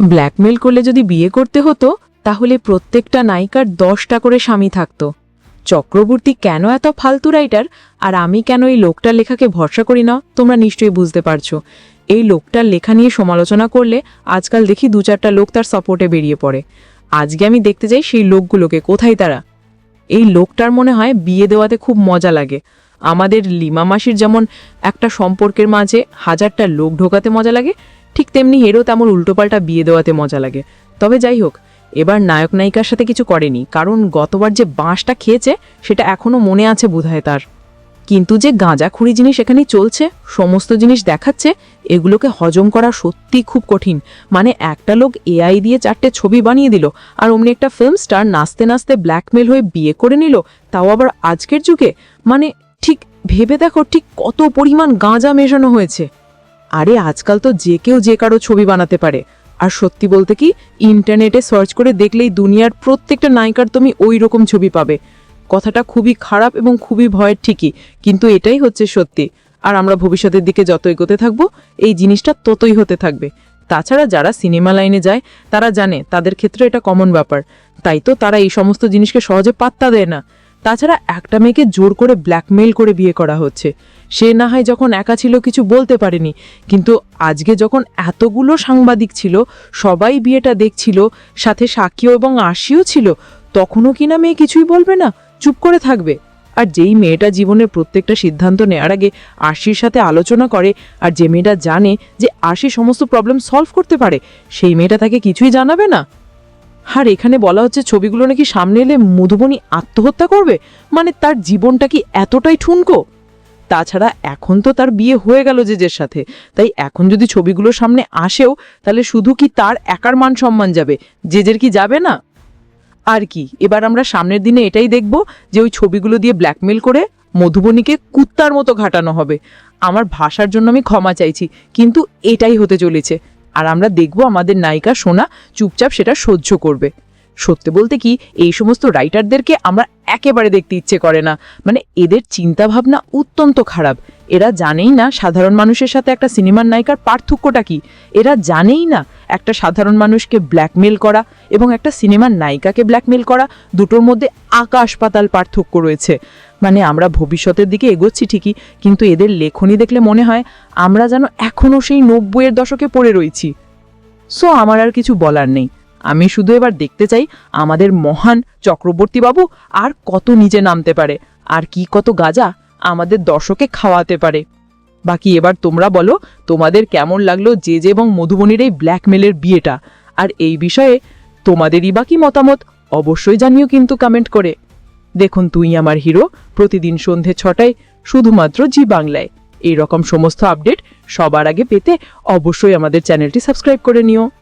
Blackmail করলে যদি বিয়ে করতে হতো, তাহলে প্রত্যেকটা নায়িকার দশটা করে স্বামী থাকতো। চক্রবর্তী কেন এত ফালতু রাইটার আর আমি কেন এই লোকটার লেখাকে ভরসা করি না? তোমরা নিশ্চয়ই বুঝতে পারছ। এই লোকটার লেখা নিয়ে সমালোচনা করলে আজকাল দেখি দু চারটা লোক তার সাপোর্টে বেরিয়ে পড়ে। আজকে আমি দেখতে যাই সেই লোকগুলোকে। কোথায় তারা? এই লোকটার মনে হয় বিয়ে দেওয়াতে খুব মজা লাগে। আমাদের লিমা মাসির যেমন একটা সম্পর্কের মাঝে হাজারটা লোক ঢোকাতে মজা লাগে ঠিক তেমনি হেরও তেমন উল্টোপাল্টা বিয়ে দেওয়াতে মজা লাগে। তবে যাই হোক, এবার নায়ক নায়িকার সাথে কিছু করেনি, কারণ গতবার যে বাঁশটা খেয়েছে, সেটা এখনও মনে আছে বোধহয় তার। কিন্তু যে গাঁজাখুরি জিনিস এখানে চলছে, সমস্ত জিনিস দেখাচ্ছে, এগুলোকে হজম করা সত্যি খুব কঠিন। মানে একটা লোক এআই দিয়ে চারটে ছবি বানিয়ে দিল, আর অমনি একটা ফিল্ম স্টার নাচতে নাচতে ব্ল্যাকমেল হয়ে বিয়ে করে নিল, তাও আবার আজকের যুগে? মানে ঠিক ভেবে দেখো ঠিক কত পরিমাণ গাঁজা মেশানো হয়েছে। আরে আজকাল তো যে কেউ যে কারও ছবি বানাতে পারে। আর সত্যি বলতে কি, ইন্টারনেটে সার্চ করে দেখলেই দুনিয়ার প্রত্যেকটা নায়িকার তুমি ওই রকম ছবি পাবে। কথাটা খুবই খারাপ এবং খুবই ভয়ের ঠিকই, কিন্তু এটাই হচ্ছে সত্যি। আর আমরা ভবিষ্যতের দিকে যত এগোতে থাকব, এই জিনিসটা ততই হতে থাকবে। তাছাড়া যারা সিনেমা লাইনে যায়, তারা জানে তাদের ক্ষেত্রে এটা কমন ব্যাপার। তাই তো তারা এই সমস্ত জিনিসকে সহজে পাত্তা দেয় না। তাছাড়া একটা মেয়েকে জোর করে ব্ল্যাকমেল করে বিয়ে করা হচ্ছে। সে না হয় যখন একা ছিল কিছু বলতে পারেনি, কিন্তু আজকে যখন এতগুলো সাংবাদিক ছিল, সবাই বিয়েটা দেখছিল, সাথে সাক্ষীও এবং আশিও ছিল, তখনও কি না মেয়ে কিছুই বলবে না? চুপ করে থাকবে। আর যেই মেয়েটা জীবনের প্রত্যেকটা সিদ্ধান্ত নেওয়ার আগে আশির সাথে আলোচনা করে, আর যে মেয়েটা জানে যে আশি সমস্ত প্রবলেম সলভ করতে পারে, সেই মেয়েটা তাকে কিছুই জানাবে না? আর এখানে বলা হচ্ছে ছবিগুলো নাকি সামনে এলে মধুবনী আত্মহত্যা করবে? মানে তার জীবনটা কি এতটাই ঠুনকো? তাছাড়া এখন তো তার বিয়ে হয়ে গেল জেজের সাথে। তাই এখন যদি ছবিগুলো সামনে আসেও, তাহলে শুধু কি তার একার মান সম্মান যাবে? জেজের কি যাবে না? আর কি, এবার আমরা সামনের দিনে এটাই দেখব যে ওই ছবিগুলো দিয়ে ব্ল্যাকমেল করে মধুবনীকে কুত্তার মতো ঘাটানো হবে। আমার ভাষার জন্য আমি ক্ষমা চাইছি, কিন্তু এটাই হতে চলেছে। আর আমরা দেখব আমাদের নায়িকা সোনা চুপচাপ সেটা সহ্য করবে। সত্যি বলতে কি, এই সমস্ত রাইটারদেরকে আমরা একেবারে দেখতে ইচ্ছে করে না। মানে এদের চিন্তাভাবনা অত্যন্ত খারাপ। এরা জানেই না সাধারণ মানুষের সাথে একটা সিনেমার নায়িকার পার্থক্যটা কি। এরা জানেই না একটা সাধারণ মানুষকে ব্ল্যাকমেল করা এবং একটা সিনেমার নায়িকাকে ব্ল্যাকমেল করা। দুটোর মধ্যে আকাশ পাতাল পার্থক্য রয়েছে। মানে আমরা ভবিষ্যতের দিকে এগোচ্ছি ঠিকই, কিন্তু এদের লেখনী দেখলে মনে হয় আমরা যেন এখনও সেই নব্বইয়ের দশকে পড়ে রয়েছি। সো আমার আর কিছু বলার নেই। আমি শুধু এবার দেখতে চাই আমাদের মহান চক্রবর্তী বাবু আর কত নিচে নামতে পারে। আর কি কত গাজা আমাদের দর্শকে খাওয়াতে পারে। বাকি এবার তোমরা বলো, তোমাদের কেমন লাগল যে যে এবং মধুবনীর এই ব্ল্যাকমেলের বিয়েটা? আর এই বিষয়ে তোমাদেরই বাকি মতামত, অবশ্যই জানিও কিন্তু কমেন্ট করে। দেখুন, তুই আমার হিরো প্রতিদিন সন্ধে ছটায় শুধুমাত্র জি বাংলায়। এই রকম সমস্ত আপডেট সবার আগে পেতে অবশ্যই আমাদের চ্যানেলটি সাবস্ক্রাইব করে নিও।